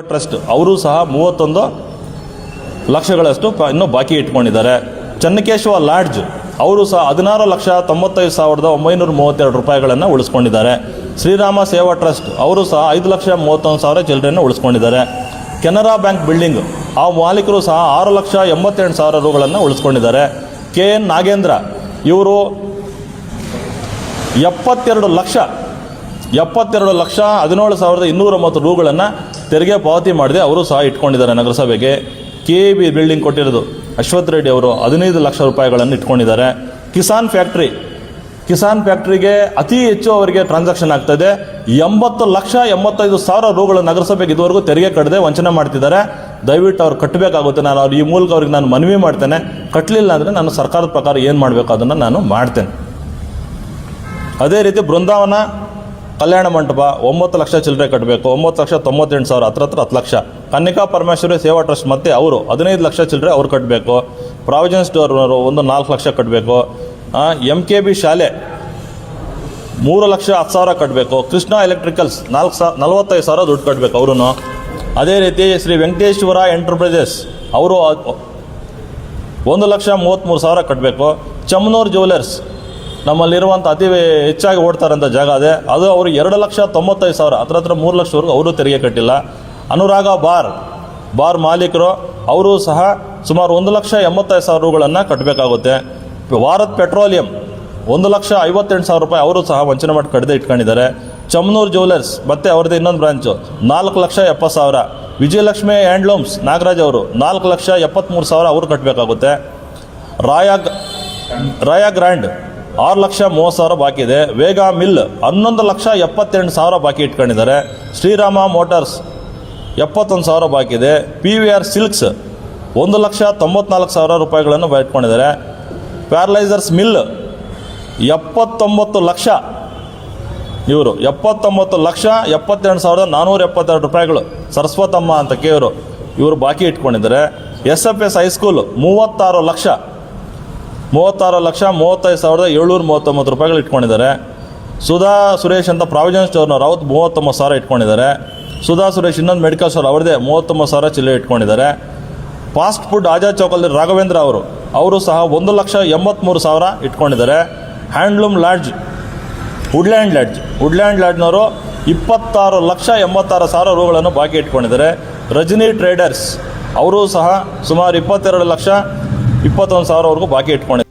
Trust ಅವರು ಸಹ ಮೂವತ್ತೊಂದು ಲಕ್ಷಗಳಷ್ಟು ಇನ್ನೂ ಬಾಕಿ ಇಟ್ಕೊಂಡಿದ್ದಾರೆ. ಚನ್ನಕೇಶವ ಲಾಡ್ಜ್, ಅವರು ಸಹ ಹದಿನಾರು ಲಕ್ಷ ತೊಂಬತ್ತೈದು ಸಾವಿರದ ಒಂಬೈನೂರ ಮೂವತ್ತೆರಡು ರೂಪಾಯಿಗಳನ್ನು ಉಳಿಸ್ಕೊಂಡಿದ್ದಾರೆ. ಶ್ರೀರಾಮ ಸೇವಾ ಟ್ರಸ್ಟ್, ಅವರು ಸಹ ಐದು ಲಕ್ಷ ಮೂವತ್ತೊಂದು ಸಾವಿರ ಚಿಲ್ಲರೆಯನ್ನು ಉಳಿಸ್ಕೊಂಡಿದ್ದಾರೆ. ಕೆನರಾ ಬ್ಯಾಂಕ್ ಬಿಲ್ಡಿಂಗ್, ಆ ಮಾಲೀಕರು ಸಹ ಆರು ಲಕ್ಷ ಎಂಬತ್ತೆಂಟು ಸಾವಿರ ರೂಗಳನ್ನು ಉಳಿಸ್ಕೊಂಡಿದ್ದಾರೆ. ಕೆ ಎನ್ ನಾಗೇಂದ್ರ, ಇವರು ಎಪ್ಪತ್ತೆರಡು ಲಕ್ಷ ಎಪ್ಪತ್ತೆರಡು ಲಕ್ಷ ಹದಿನೇಳು ಸಾವಿರದ ಇನ್ನೂರ ಮೂವತ್ತು ರೂಗಳನ್ನು ತೆರಿಗೆ ಪಾವತಿ ಮಾಡದೆ, ಅವರು ಸಹ ಇಟ್ಕೊಂಡಿದ್ದಾರೆ ನಗರಸಭೆಗೆ. ಕೆ ಬಿ ಬಿಲ್ಡಿಂಗ್ ಕೊಟ್ಟಿರೋದು. ಅಶ್ವಥ್ ರೆಡ್ಡಿ ಅವರು ಹದಿನೈದು ಲಕ್ಷ ರೂಪಾಯಿಗಳನ್ನು ಇಟ್ಕೊಂಡಿದ್ದಾರೆ. ಕಿಸಾನ್ ಫ್ಯಾಕ್ಟ್ರಿ. ಕಿಸಾನ್ ಫ್ಯಾಕ್ಟ್ರಿಗೆ ಅತಿ ಹೆಚ್ಚು ಅವರಿಗೆ ಟ್ರಾನ್ಸಾಕ್ಷನ್ ಆಗ್ತದೆ. ಎಂಬತ್ತು ಲಕ್ಷ ಎಂಬತ್ತೈದು ಸಾವಿರ ರೂಗಳು ನಗರಸಭೆಗೆ ಇದುವರೆಗೂ ತೆರಿಗೆ ಕಟ್ಟದೆ ವಂಚನೆ ಮಾಡ್ತಿದ್ದಾರೆ. ದಯವಿಟ್ಟು ಅವ್ರು ಕಟ್ಟಬೇಕಾಗುತ್ತೆ ನಾನು ಅವ್ರು ಈ ಮೂಲಕ ಅವ್ರಿಗೆ ನಾನು ಮನವಿ ಮಾಡ್ತೇನೆ. ಕಟ್ಟಲಿಲ್ಲ ಅಂದರೆ ನಾನು ಸರ್ಕಾರದ ಪ್ರಕಾರ ಏನು ಮಾಡಬೇಕು ಅದನ್ನು ನಾನು ಮಾಡ್ತೇನೆ. ಅದೇ ರೀತಿ ಬೃಂದಾವನ ಕಲ್ಯಾಣ ಮಂಟಪ ಒಂಬತ್ತು ಲಕ್ಷ ಚಿಲ್ಲರೆ ಕಟ್ಟಬೇಕು ಒಂಬತ್ತು ಲಕ್ಷ ತೊಂಬತ್ತೆಂಟು ಸಾವಿರ, ಹತ್ರ ಹತ್ರ ಹತ್ತು ಲಕ್ಷ. ಕನ್ನಿಕಾ ಪರಮೇಶ್ವರಿ ಸೇವಾ ಟ್ರಸ್ಟ್ ಮತ್ತೆ ಅವರು ಹದಿನೈದು ಲಕ್ಷ ಚಿಲ್ಲರೆ ಅವ್ರು ಕಟ್ಟಬೇಕು ಪ್ರಾವಿಜನ್ ಸ್ಟೋರ್ ಒಂದು ನಾಲ್ಕು ಲಕ್ಷ ಕಟ್ಟಬೇಕು ಎಂ ಕೆ ಬಿ ಶಾಲೆ ಮೂರು ಲಕ್ಷ ಹತ್ತು ಸಾವಿರ ಕಟ್ಟಬೇಕು ಕೃಷ್ಣ ಎಲೆಕ್ಟ್ರಿಕಲ್ಸ್ ನಾಲ್ಕು ಸಾ, ನಲವತ್ತೈದು ಸಾವಿರ ದುಡ್ಡು ಕಟ್ಟಬೇಕು ಅವರು ಅದೇ ರೀತಿ ಶ್ರೀ ವೆಂಕಟೇಶ್ವರ ಎಂಟರ್ಪ್ರೈಸಸ್ ಅವರು ಒಂದು ಲಕ್ಷ ಮೂವತ್ತ್ಮೂರು ಸಾವಿರ ಕಟ್ಟಬೇಕು ಚಮ್ನೂರ್ ಜ್ಯುವೆಲರ್ಸ್ ನಮ್ಮಲ್ಲಿರುವಂಥ ಅತಿ ಹೆಚ್ಚಾಗಿ ಓಡ್ತಾರಂಥ ಜಾಗ ಅದೇ. ಅದು ಅವರು ಎರಡು ಲಕ್ಷ ತೊಂಬತ್ತೈದು ಸಾವಿರ, ಹತ್ರ ಹತ್ರ ಮೂರು ಲಕ್ಷವರೆಗೂ ಅವರು ತೆರಿಗೆ ಕಟ್ಟಿಲ್ಲ. ಅನುರಾಗ ಬಾರ್ ಬಾರ್ ಮಾಲೀಕರು, ಅವರು ಸಹ ಸುಮಾರು ಒಂದು ಲಕ್ಷ ಎಂಬತ್ತೈದು ಸಾವಿರ ರೂಗಳನ್ನು ಕಟ್ಟಬೇಕಾಗುತ್ತೆ ಭಾರತ್ ಪೆಟ್ರೋಲಿಯಂ, ಒಂದು ಲಕ್ಷ ಐವತ್ತೆಂಟು ಸಾವಿರ ರೂಪಾಯಿ ಅವರು ಸಹ ವಂಚನೆ ಮಾಡಿ ಕಡ್ದೆ ಇಟ್ಕೊಂಡಿದ್ದಾರೆ. ಚಮ್ನೂರ್ ಜ್ಯುವೆಲರ್ಸ್, ಮತ್ತೆ ಅವ್ರದ್ದು ಇನ್ನೊಂದು ಬ್ರಾಂಚು, ನಾಲ್ಕು ಲಕ್ಷ ಎಪ್ಪತ್ತು ಸಾವಿರ. ವಿಜಯಲಕ್ಷ್ಮಿ ಹ್ಯಾಂಡ್ಲೂಮ್ಸ್, ನಾಗರಾಜ್ ಅವರು, ನಾಲ್ಕು ಲಕ್ಷ ಎಪ್ಪತ್ತ್ಮೂರು ಸಾವಿರ ಅವರು ಕಟ್ಟಬೇಕಾಗುತ್ತೆ ರಾಯಾ ರಾಯಾ ಗ್ರ್ಯಾಂಡ್ ಆರು ಲಕ್ಷ ಮೂವತ್ತು ಸಾವಿರ ಬಾಕಿ ಇದೆ. ವೇಗ ಮಿಲ್ ಹನ್ನೊಂದು ಲಕ್ಷ ಎಪ್ಪತ್ತೆಂಟು ಸಾವಿರ ಬಾಕಿ ಇಟ್ಕೊಂಡಿದ್ದಾರೆ. ಶ್ರೀರಾಮ ಮೋಟಾರ್ಸ್ ಎಪ್ಪತ್ತೊಂದು ಸಾವಿರ ಬಾಕಿ ಇದೆ. ಪಿ ವಿ ಆರ್ ಸಿಲ್ಕ್ಸ್ ಒಂದು ಲಕ್ಷ ತೊಂಬತ್ನಾಲ್ಕು ಸಾವಿರ ರೂಪಾಯಿಗಳನ್ನು ಇಟ್ಕೊಂಡಿದ್ದಾರೆ ಪ್ಯಾರಲೈಸರ್ಸ್ ಮಿಲ್ ಎಪ್ಪತ್ತೊಂಬತ್ತು ಲಕ್ಷ ಇವರು ಎಪ್ಪತ್ತೊಂಬತ್ತು ಲಕ್ಷ ಎಪ್ಪತ್ತೆರಡು ಸಾವಿರದ ನಾನ್ನೂರ ಎಪ್ಪತ್ತೆರಡು ರೂಪಾಯಿಗಳು ಸರಸ್ವತಮ್ಮ ಅಂತ ಕೇವರು ಇವರು ಬಾಕಿ ಇಟ್ಕೊಂಡಿದ್ದಾರೆ. ಎಸ್ ಎಫ್ ಎಸ್ ಹೈಸ್ಕೂಲ್ ಮೂವತ್ತಾರು ಲಕ್ಷ ಮೂವತ್ತಾರು ಲಕ್ಷ ಮೂವತ್ತೈದು ಸಾವಿರದ ಏಳ್ನೂರ ಮೂವತ್ತೊಂಬತ್ತು ರೂಪಾಯಿಗಳು ಇಟ್ಕೊಂಡಿದ್ದಾರೆ. ಸುಧಾ ಸುರೇಶ್ ಅಂತ ಪ್ರಾವಿಜನ್ ಸ್ಟೋರ್ನವ್ರು ಅವತ್ತು ಮೂವತ್ತೊಂಬತ್ತು ಸಾವಿರ ಇಟ್ಕೊಂಡಿದ್ದಾರೆ. ಸುಧಾ ಸುರೇಶ್ ಇನ್ನೊಂದು ಮೆಡಿಕಲ್ ಸ್ಟೋರ್ ಅವ್ರದೇ ಮೂವತ್ತೊಂಬತ್ತು ಸಾವಿರ ಚಿಲ್ಲರೆ ಇಟ್ಕೊಂಡಿದ್ದಾರೆ. ಫಾಸ್ಟ್ ಫುಡ್ ಆಜಾದ್ ಚೌಕಲ್ಲಿ ರಾಘವೇಂದ್ರ ಅವರು ಅವರು ಸಹ ಒಂದು ಲಕ್ಷ ಎಂಬತ್ತ್ಮೂರು ಸಾವಿರ ಇಟ್ಕೊಂಡಿದ್ದಾರೆ. Handloom lodge, woodland lodge, woodland ಲಾಡ್ಜ್ನವರು ಇಪ್ಪತ್ತಾರು ಲಕ್ಷ ಎಂಬತ್ತಾರು ಸಾವಿರ ರೂಗಳನ್ನು ಬಾಕಿ ಇಟ್ಕೊಂಡಿದ್ದಾರೆ. ರಜನಿ ಟ್ರೇಡರ್ಸ್, ಅವರು ಸಹ ಸುಮಾರು ಇಪ್ಪತ್ತೆರಡು ಲಕ್ಷ ಇಪ್ಪತ್ತೊಂದು ಸಾವಿರವರೆಗೂ ಬಾಕಿ ಇಟ್ಕೊಂಡಿದ್ದಾರೆ.